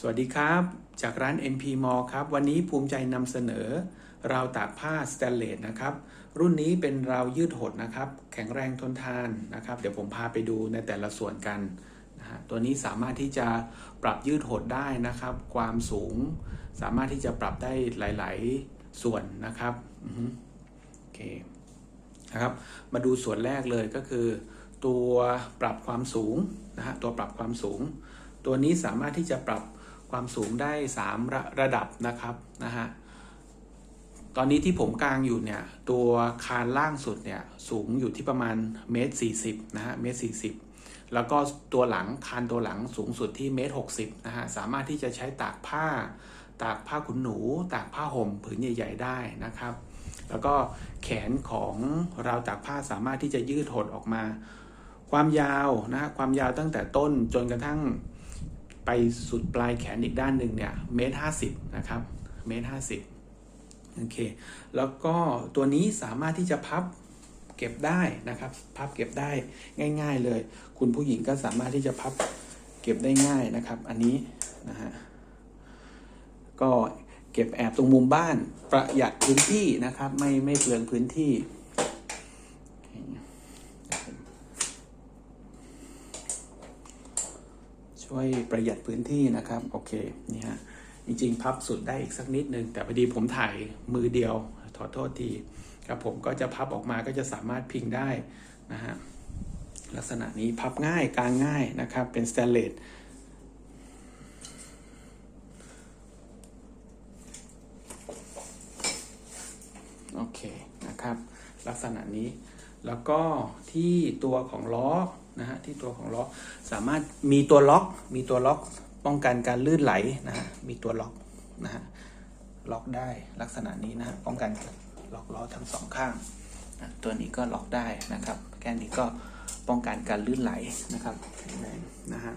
สวัสดีครับ จากร้าน MP Mall ครับ วันนี้ภูมิใจนำเสนอ ราวตากผ้าสแตนเลสนะครับ รุ่นนี้เป็นราวยืดหดนะครับ แข็งแรงทนทานนะครับ เดี๋ยวผมพาไปดูในแต่ละส่วนกันนะฮะตัวนี้สามารถที่จะปรับยืดหดได้นะครับ ความสูง สามารถที่จะปรับได้หลาย ๆ ส่วนนะครับโอเคนะครับ มาดูส่วนแรกเลยก็คือ ตัวปรับความสูงนะฮะตัวปรับความสูง ตัวนี้สามารถที่จะปรับ ความสูงได้ 3 ระระดับนะครับนะฮะตอนนี้ที่ผมกลางอยู่เนี่ยตัวคานล่างสุดเนี่ยสูงอยู่ที่ประมาณเมตรสี่สิบนะฮะเมตรสี่สิบแล้วก็ตัวหลังคานตัวหลังสูงสุดที่เมตรหกสิบนะฮะสามารถที่จะใช้ตากผ้า ตากผ้าขนหนู ตากผ้าห่มผืนใหญ่ ๆ ได้นะครับ แล้วก็แขนของราวตากผ้าสามารถที่จะยืดหดออกมา ความยาวนะฮะความยาวตั้งแต่ต้นจนกระทั่ง ไปสุดปลายแขนอีกด้านหนึ่งเนี่ยเมตรห้าสิบนะครับเมตรห้าสิบโอเคแล้วก็ตัวนี้สามารถที่จะพับเก็บได้นะครับ พับเก็บได้ง่าย ๆเลย คุณผู้หญิงก็สามารถที่จะพับเก็บได้ง่ายนะครับ อันนี้นะฮะก็เก็บแอบตรงมุมบ้านประหยัดพื้นที่นะครับ ไม่ไม่เปลืองพื้นที่ ช่วยประหยัดพื้นที่นะครับ โอเค นี่ฮะ จริงๆ พับสุดได้อีกสักนิดนึง แต่พอดีผมถ่ายมือเดียว ขอโทษทีครับผมก็จะพับออกมาก็จะสามารถพิงได้นะฮะ ลักษณะนี้พับง่ายกลางง่ายนะครับ เป็นสแตนเลสโอเคนะครับ ลักษณะนี้แล้วก็ที่ตัวของล้อ นะฮะที่ตัวของล้อสามารถมีตัวล็อก มีตัวล็อกป้องกันการลื่นไหลนะฮะมีตัวล็อกนะฮะล็อกได้ลักษณะนี้นะฮะป้องกันล็อกล้อทั้งสองข้างนะตัวนี้ก็ล็อกได้นะครับแค่นี้ก็ป้องกันการลื่นไหลนะครับแข็งแรงนะฮะ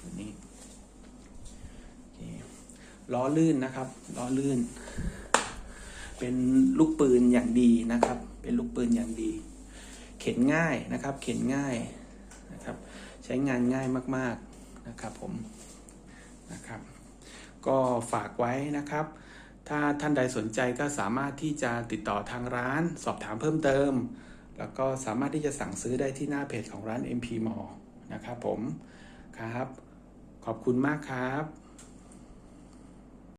ตัวนี้ล้อลื่นนะครับล้อลื่น เป็นลูกปืนอย่างดีนะครับ เป็นลูกปืนอย่างดี เข็นง่ายนะครับ เข็นง่าย นะครับ ใช้งานง่ายมากๆนะครับผมนะครับ ก็ฝากไว้นะครับ ถ้าท่านใดสนใจก็สามารถที่จะติดต่อทางร้าน สอบถามเพิ่มเติม แล้วก็สามารถที่จะสั่งซื้อได้ที่หน้าเพจของร้าน MP Mall นะครับผมครับ ขอบคุณมากครับ